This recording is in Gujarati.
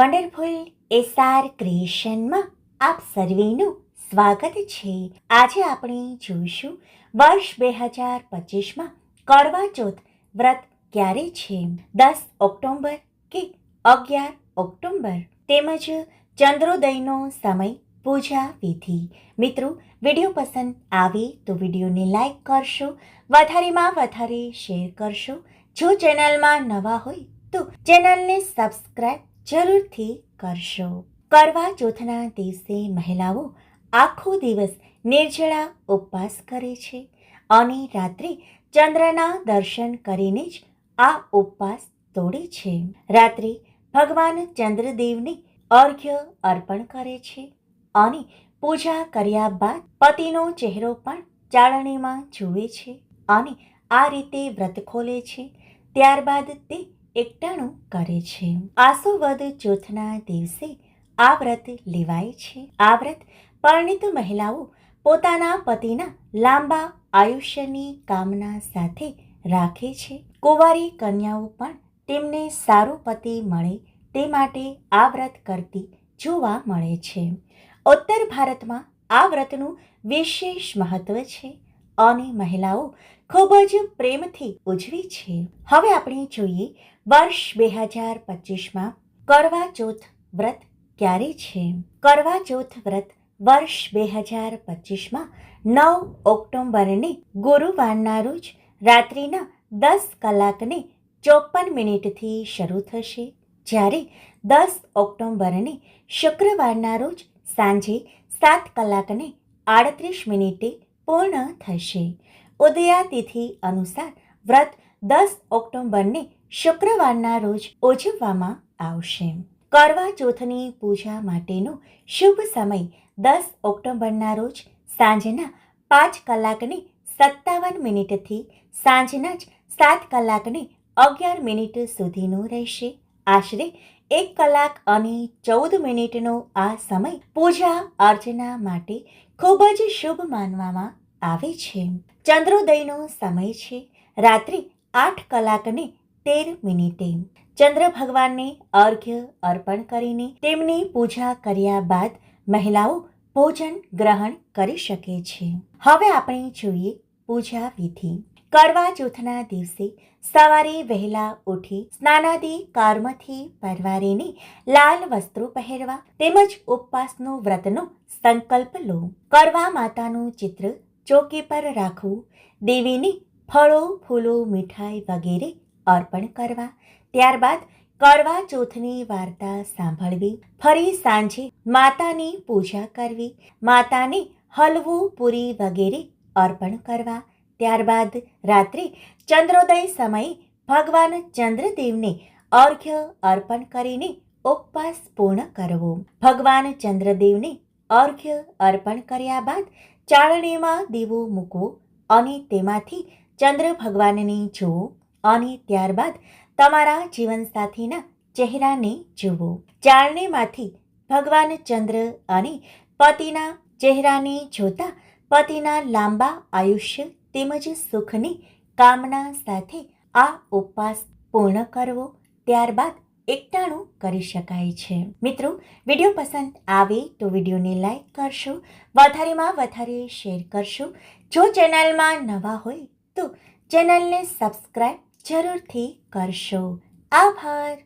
વન્ડરફુલ એસઆર ક્રિએશનમાં આપ સર્વેનું સ્વાગત છે. આજે આપણે જોઈશું વર્ષ બે હજાર પચીસમાં કડવા ચોથ વ્રત ક્યારે છે? દસ ઓક્ટોબર કે અગિયાર ઓક્ટોબર તેમજ ચંદ્રોદયનો સમય, પૂજા વિધિ. મિત્રો, વીડિયો પસંદ આવે તો વિડીયોને લાઈક કરશો, વધારેમાં વધારે શેર કરશો. જો ચેનલમાં નવા હોય તો ચેનલને સબસ્ક્રાઇબ જરૂરથી કરશો. કરવા ચોથના દિવસે મહિલાઓ આખો દિવસ નિર્જળા ઉપવાસ કરે છે અને રાત્રે ચંદ્રના દર્શન કરીને જ આ ઉપવાસ તોડે છે. રાત્રે ભગવાન ચંદ્રદેવને અર્ઘ્ય અર્પણ કરે છે અને પૂજા કર્યા બાદ પતિનો ચહેરો પણ ચાળણીમાં જુએ છે અને આ રીતે વ્રત ખોલે છે. ત્યારબાદ તે એકટાણું કરે છે. આસોવદ ચોથના દિવસે આ વ્રત લેવાય છે. આ વ્રત પરણિત મહિલાઓ પોતાના પતિના લાંબા આયુષ્યની કામના સાથે રાખે છે. કુંવારી કન્યાઓ પણ તેમને સારો પતિ મળે તે માટે આ વ્રત કરતી જોવા મળે છે. ઉત્તર ભારતમાં આ વ્રતનું વિશેષ મહત્વ છે. અને મહિલાઓ ખૂબ જ પ્રેમથી ઉજવી છે. હવે આપણે જોઈએ વર્ષ બે હજાર પચીસમાં કરવા ચોથ વ્રત ક્યારે છે? કરવા ચોથ વ્રત વર્ષ બે હજાર પચીસમાં નવ ઓક્ટોબરને ગુરુવારના રોજ રાત્રિના દસ કલાકને ચોપન મિનિટથી શરૂ થશે. જ્યારે દસ ઓક્ટોબરને શુક્રવારના રોજ સાંજે સાત કલાકને આડત્રીસ મિનિટે પૂર્ણ થશે. ઉદયાતિથિ અનુસાર વ્રત દસ ઓક્ટોબરને શુક્રવારના રોજ ઉજવવામાં આવશે. કરવા ચોથની પૂજા માટેનો શુભ સમય દસ ઓક્ટોબરના રોજ સાંજના પાંચ કલાકને સત્તાવન મિનિટથી સાંજના જ સાત કલાકને અગિયાર મિનિટ સુધીનો રહેશે. આશરે એક કલાક અને ચૌદ મિનિટનો આ સમય પૂજા અર્ચના માટે ખૂબ જ શુભ માનવામાં આવે છે. ચંદ્રોદયનો સમય છે. રાત્રે આઠ કલાકને તેર મિનિટે. ચંદ્ર ભગવાનને અર્ઘ્ય અર્પણ કરીને તેમની પૂજા કર્યા બાદ મહિલાઓ ભોજન ગ્રહણ કરી શકે છે. હવે આપણે જોઈએ પૂજા વિધિ. કરવા ચોથના દિવસે સવારે વહેલા ઉઠી સ્નાનાદિ કર્મથી પરવારીને લાલ વસ્ત્રો પહેરવા તેમજ ઉપવાસનો વ્રતનો સંકલ્પ લો. કરવા માતાનું ચિત્ર ચોકી પર રાખવું, દેવીને ફળો, ફૂલો, મીઠાઈ વગેરે અર્પણ કરવા. ત્યારબાદ કરવા ચોથની વાર્તા સાંભળવી. ફરી સાંજે માતાની પૂજા કરવી. માતાને હલવું, પૂરી વગેરે અર્પણ કરવા. ત્યારબાદ રાત્રે ચંદ્રોદય સમયે ભગવાન ચંદ્રદેવને અર્ઘ્ય અર્પણ કરીને ઉપવાસ પૂર્ણ કરવો. ભગવાન ચંદ્રદેવને અર્ઘ્ય અર્પણ કર્યા બાદ ચાળણીમાં દીવો મૂકો અને તેમાંથી ચંદ્ર ભગવાનને જુઓ અને ત્યારબાદ તમારા જીવનસાથીના ચહેરાને જુઓ. ચાળણીમાંથી ભગવાન ચંદ્ર અને પતિના ચહેરાને જોતા પતિના લાંબા આયુષ્ય તેમજ સુખની કામના સાથે આ ઉપવાસ પૂર્ણ કરવો. ત્યારબાદ એકટાણું કરી શકાય છે. મિત્રો, વીડિયો પસંદ આવે તો વિડીયોને લાઈક કરશો, વધારેમાં વધારે શેર કરશો. જો ચેનલમાં નવા હોય તો ચેનલને સબસ્ક્રાઈબ જરૂરથી કરશો. આભાર.